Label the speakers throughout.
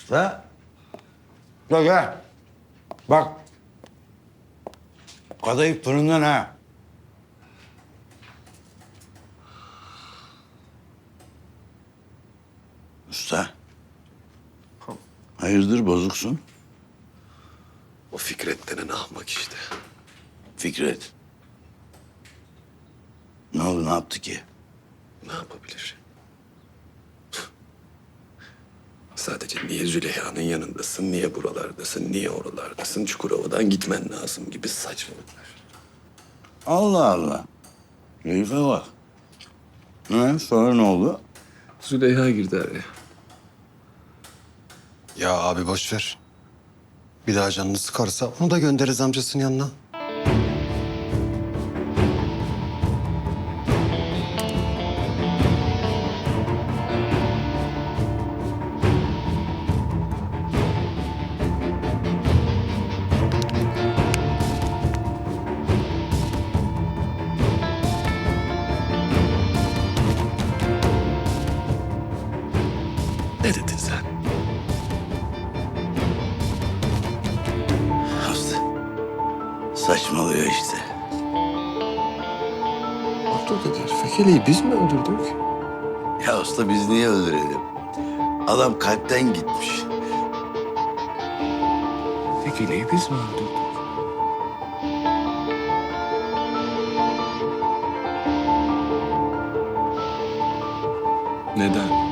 Speaker 1: Usta. Gel gel. Bak. Kadayıf fırından ha. Usta. Hayırdır bozuksun?
Speaker 2: O Fikret denen ahmak işte.
Speaker 1: Fikret. Ne oldu ne yaptı ki?
Speaker 2: Ne yapabilir? Sadece niye Züleyha'nın yanındasın, niye buralardasın, niye oralardasın, Çukurova'dan gitmen lazım gibi saçmalıklar.
Speaker 1: Allah Allah. Keyfe bak. Ne sonra ne oldu?
Speaker 2: Züleyha girdi araya.
Speaker 3: Ya abi boş ver. Bir daha canını sıkarsa onu da göndeririz amcasının yanına.
Speaker 1: Saçmalıyor işte.
Speaker 2: Abdülkadir, Fekeli'yi biz mi öldürdük?
Speaker 1: Ya usta biz niye öldürelim? Adam kalpten gitmiş.
Speaker 2: Fekeli'yi biz mi öldürdük? Neden?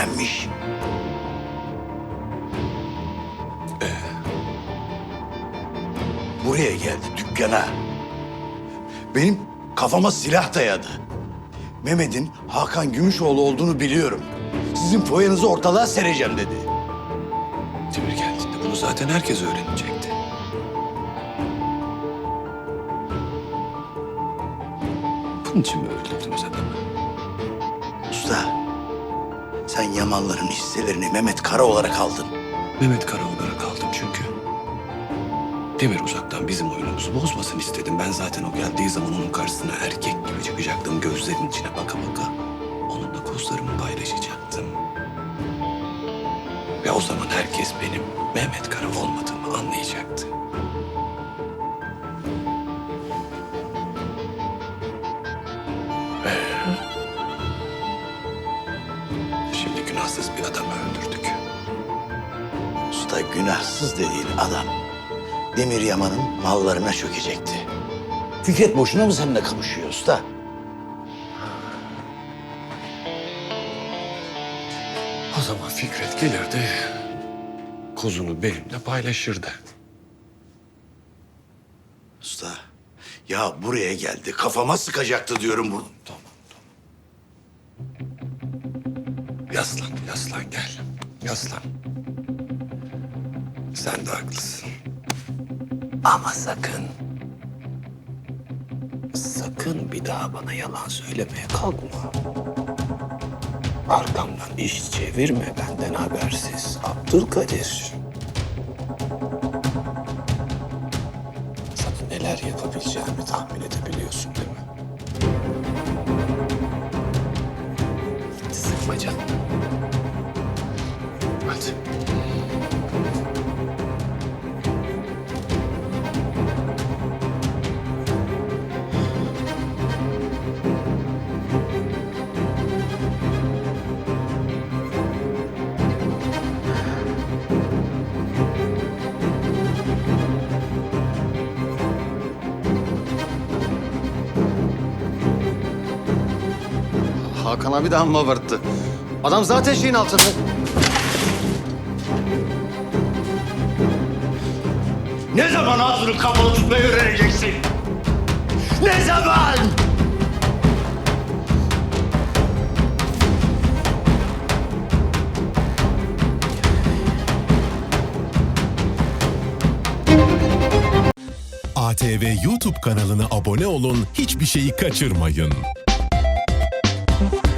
Speaker 1: Öğrenmiş. Ee? Buraya geldi dükkana. Benim kafama silah dayadı. Mehmet'in Hakan Gümüşoğlu olduğunu biliyorum. Sizin foyanızı ortalığa sereceğim dedi.
Speaker 2: Demir geldiğinde bunu zaten herkes öğrenecekti. Bunun için mi öldürdünüz adamı?
Speaker 1: Usta, sen Yamanların hisselerini Mehmet Kara olarak aldın.
Speaker 2: Mehmet Kara olarak kaldım çünkü. Demir uzaktan bizim oyunumuzu bozmasın istedim. Ben zaten o geldiği zaman onun karşısına erkek gibi çıkacaktım. Gözlerinin içine baka baka. Onunla kozlarımı paylaşacaktım. Ve o zaman herkes benim Mehmet Kara olmadığımı anlayacaktı.
Speaker 1: Usta günahsız dediğin adam Demir Yaman'ın mallarına çökecekti. Fikret boşuna mı seninle kavuşuyor usta?
Speaker 2: O zaman Fikret gelirdi, kozunu benimle paylaşırdı.
Speaker 1: Usta, ya buraya geldi kafama sıkacaktı diyorum bunu.
Speaker 2: Tamam, tamam. Yaslan, yaslan gel. Yaslan. Sen de haklısın. Ama sakın. Sakın bir daha bana yalan söylemeye kalkma. Arkamdan iş çevirme benden habersiz. Abdülkadir. Sana neler yapabileceğimi tahmin edebiliyorsun değil mi? Sıkma canım. Hadi.
Speaker 3: Hakan abi de amma abarttı. Adam zaten şeyin altında.
Speaker 1: Ne zaman ağzını kapalı tutmayı öğreneceksin? Ne zaman?
Speaker 4: ATV YouTube kanalına abone olun, hiçbir şeyi kaçırmayın. you